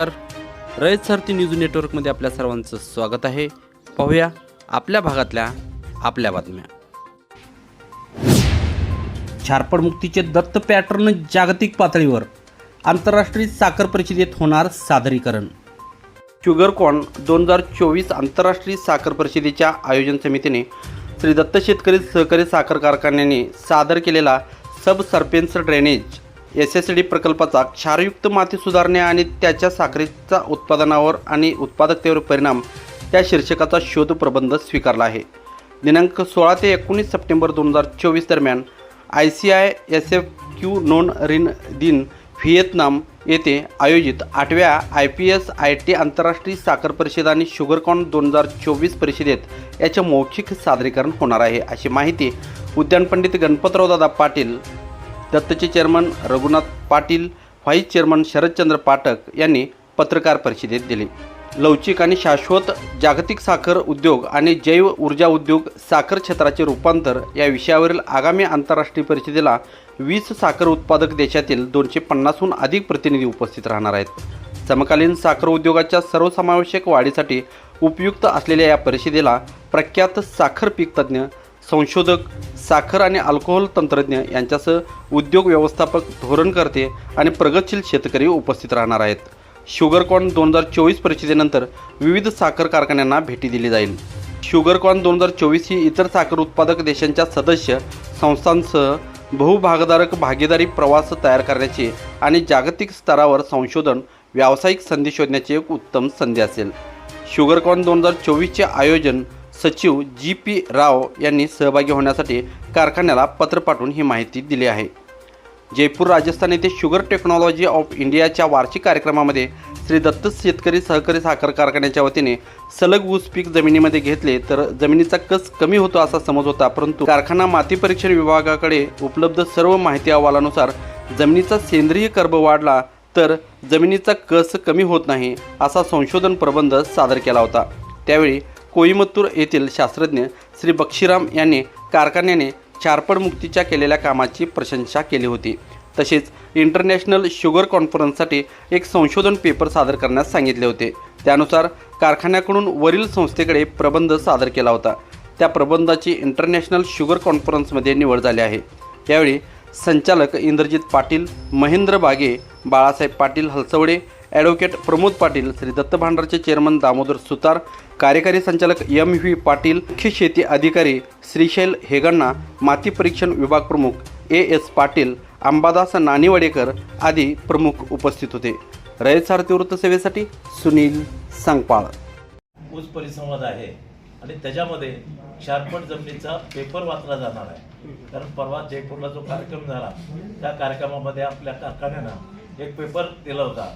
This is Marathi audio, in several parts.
तर रयत सारथी न्यूज नेटवर्कमध्ये आपल्या सर्वांचं स्वागत आहे. पाहूया आपल्या भागातल्या आपल्या बातम्या. झारपड मुक्तीचे दत्त पॅटर्न जागतिक पातळीवर. आंतरराष्ट्रीय साखर परिषदेत होणार सादरीकरण. शुगरकॉन दोन हजार चोवीस आंतरराष्ट्रीय साखर परिषदेच्या आयोजन समितीने श्री दत्त शेतकरी सहकारी साखर कारखान्याने सादर केलेला sub surface drainage S S D प्रकल्पाचा क्षारयुक्त माती सुधारणे आणि त्याच्या साखरेच्या उत्पादनावर आणि उत्पादकतेवर परिणाम या शीर्षकाचा शोध प्रबंध स्वीकारला आहे. दिनांक सोळा ते एकोणीस सप्टेंबर दोन हजार चोवीस दरम्यान I C I S F Q non रिन दिन व्हिएतनाम येथे आयोजित आठव्या I P S I T आंतरराष्ट्रीय साखर परिषद आणि शुगरकॉन दोन हजार चोवीस परिषदेत याचे मौखिक सादरीकरण होणार आहे अशी माहिती उद्यान Pandit Ganpatraodada Patil दत्तचे chairman Raghunath Patil vice chairman Sharadchandra Pathak यांनी पत्रकार परिषदेत दिली. लवचिक आणि शाश्वत जागतिक साखर उद्योग आणि जैव ऊर्जा उद्योग साखर क्षेत्राचे रूपांतर या विषयावरील आगामी आंतरराष्ट्रीय परिषदेला वीस साखर उत्पादक देशातील दोनशे पन्नासहून अधिक प्रतिनिधी उपस्थित राहणार आहेत. समकालीन साखर उद्योगाच्या सर्वसमावेशक वाढीसाठी उपयुक्त असलेल्या या परिषदेला प्रख्यात साखर पीक तज्ज्ञ संशोधक साखर आणि अल्कोहोल तंत्रज्ञ यांच्यासह उद्योग व्यवस्थापक धोरणकर्ते आणि प्रगतशील शेतकरी उपस्थित राहणार आहेत. शुगरकॉन दोन हजार चोवीस परिषदेनंतर विविध साखर कारखान्यांना भेटी दिली जाईल. शुगरकॉन दोन हजार चोवीस ही इतर साखर उत्पादक देशांच्या सदस्य संस्थांसह बहुभागधारक भागीदारी प्रवास तयार करण्याचे आणि जागतिक स्तरावर संशोधन व्यावसायिक संधी शोधण्याची एक उत्तम संधी असेल. शुगरकॉन दोन हजार चोवीसचे आयोजन सचिव जी पी राव यांनी सहभागी होण्यासाठी कारखान्याला पत्र पाठवून ही माहिती दिली आहे. जयपूर राजस्थान येथे शुगर टेक्नॉलॉजी ऑफ इंडियाच्या वार्षिक कार्यक्रमामध्ये श्री दत्त शेतकरी सहकारी साखर कारखान्याच्या वतीने सलग ऊस पीक जमिनीमध्ये घेतले तर जमिनीचा कस कमी होतो असा समज होता परंतु कारखाना माती परीक्षण विभागाकडे उपलब्ध सर्व माहिती अहवालानुसार जमिनीचा सेंद्रिय कर्ब वाढला तर जमिनीचा कस कमी होत नाही असा संशोधन प्रबंध सादर केला होता. त्यावेळी कोईमत्तूर येथील शास्त्रज्ञ श्री बक्षीराम यांनी कारखान्याने चारपड मुक्तीच्या केलेल्या कामाची प्रशंसा केली होती. तसेच इंटरनॅशनल शुगर कॉन्फरन्ससाठी एक संशोधन पेपर सादर करण्यास सांगितले होते. त्यानुसार कारखान्याकडून वरील संस्थेकडे प्रबंध सादर केला होता. त्या प्रबंधाची इंटरनॅशनल शुगर कॉन्फरन्समध्ये निवड झाली आहे. यावेळी संचालक इंद्रजित पाटील महेंद्र बागे बाळासाहेब पाटील हलसवडे ॲडव्होकेट प्रमोद पाटील श्री दत्त भांडारचे चेअरमन दामोदर सुतार कार्यकारी संचालक एम व्ही पाटील मुख्य शेती अधिकारी श्रीशैल हेगण्णा माती परीक्षण विभाग प्रमुख ए एस पाटील अंबादास नानिवडेकर आदी प्रमुख उपस्थित होते. रयत सारथी वृत्तसेवेसाठी सुनील सांगपाळ. ऊस परिसंवाद आहे. आणि त्याच्यामध्ये क्षारपट जमिनीचा पेपर वाचला जाणार आहे. कारण परवा जयपूरला जो कार्यक्रम झाला त्या कार्यक्रमामध्ये आपल्या कारखान्यानं एक पेपर दिला होता.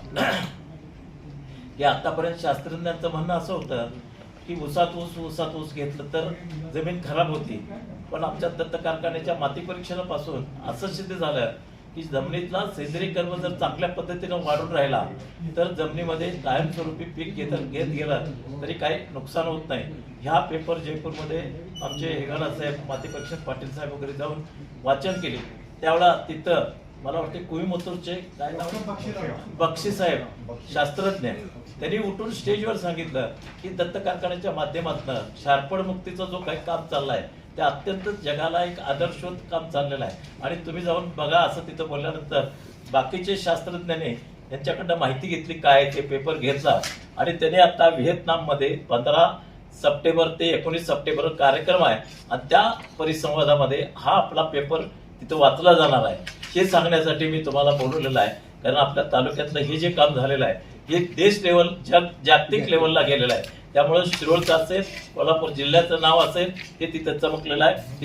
की आतापर्यंत शास्त्रज्ञांचं म्हणणं असं होतं की उसात ऊस उसात ऊस घेतलं तर जमीन खराब होती. पण आमच्या दत्त कारखान्याच्या माती परीक्षणापासून असं सिद्ध झालं की जमिनीतला सेंद्रिय कर्म जर चांगल्या पद्धतीनं वाढून राहिला तर जमिनीमध्ये कायमस्वरूपी पीक घेत घेत गेलं तरी काही नुकसान होत नाही. ह्या पेपर जयपूरमध्ये आमचे हेगाडा साहेब मातीपक्ष पाटील साहेब वगैरे जाऊन वाचन केले. त्यावेळा तिथं मला वाटते कुईमोतूरचे काय नाव? बक्षी साहेब शास्त्रज्ञ. त्यांनी उठून स्टेजवर सांगितलं की दत्त कारखान्याच्या माध्यमातून शारपड मुक्तीचं जो काही काम चाललंय ते अत्यंत जगाला एक आदर्शवत काम चाललेलं आहे. आणि तुम्ही जाऊन बघा असं तिथं बोलल्यानंतर बाकीचे शास्त्रज्ञांनी यांच्याकडनं माहिती घेतली काय ते पेपर घेतला. आणि त्याने आता व्हिएतनाममध्ये पंधरा सप्टेंबर ते एकोणीस सप्टेंबर कार्यक्रम आहे. आणि त्या परिसंवादामध्ये हा आपला पेपर तिथं वाचला जाणार आहे. हे सांगण्यासाठी मी तुम्हाला बोलवलेलं आहे. कारण आपल्या तालुक्यातलं हे जे काम झालेलं आहे हे देश लेवल जग जागतिक लेवलला गेलेलं आहे. त्यामुळे शिरोळचं असेल कोल्हापूर जिल्ह्याचं नाव असेल हे तिथं चमकलेलं आहे.